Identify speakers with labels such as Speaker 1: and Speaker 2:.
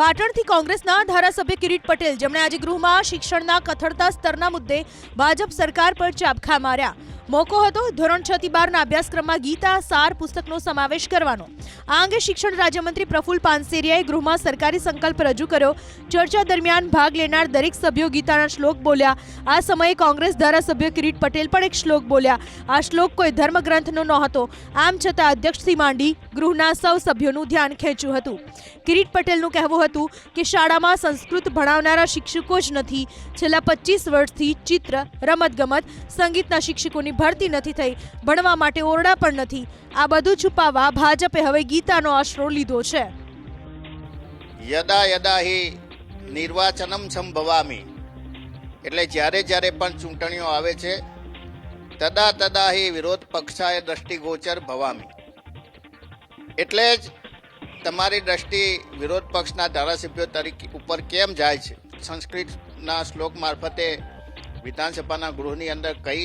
Speaker 1: પાટણથી કોંગ્રેસના ધારાસભ્ય કિરીટ પટેલ. જેમણે આજે ગૃહમાં શિક્ષણના કથળતા સ્તરના મુદ્દે ભાજપ સરકાર પર ચાબખા માર્યા. મોકો હતો ધોરણ છ થી બારના અભ્યાસક્રમમાં ગીતા, સાર પુસ્તકનો સમાવેશ કરવાનો. આ અંગે શિક્ષણ રાજ્યમંત્રી પ્રફુલ પાનસેરિયાએ ગૃહમાં સરકારી સંકલ્પ રજૂ કર્યો. ચર્ચા દરમિયાન ભાગ લેનાર દરેક સભ્યો ગીતાના શ્લોક બોલ્યા. આ સમયે કોંગ્રેસ ધારાસભ્ય કિરીટ પટેલ પણ એક શ્લોક બોલ્યા. આ શ્લોક કોઈ ધર્મગ્રંથનો નહોતો. આમ છતાં અધ્યક્ષથી માંડી ગૃહના સૌ સભ્યોનું ધ્યાન ખેંચ્યું હતું. કિરીટ પટેલનું કહેવું હતું કે શાળામાં સંસ્કૃત ભણાવનારા શિક્ષકો જ નથી. છેલ્લા પચીસ વર્ષથી ચિત્ર, રમતગમત, સંગીતના શિક્ષકોની ભરતી નથી થઈ, ભણવા માટે ઓરડા પણ નથી. આ બધું છુપાવવા ભાજપે હવે ગીતાનો આશરો લીધો છે.
Speaker 2: યદા યદા હિ નિર્વાચનમ સંભવામી. એટલે જ્યારે જ્યારે પણ ચૂંટણીઓ આવે છે, તદા તદા હિ વિરોધ પક્ષાએ દ્રષ્ટિગોચર ભવામી. એટલે જ તમારી દ્રષ્ટિ વિરોધ પક્ષના ધારાસભ્યો તરીકે ઉપર કેમ જાય છે? સંસ્કૃતના શ્લોક મારફતે વિધાનસભાના ગૃહની અંદર કઈ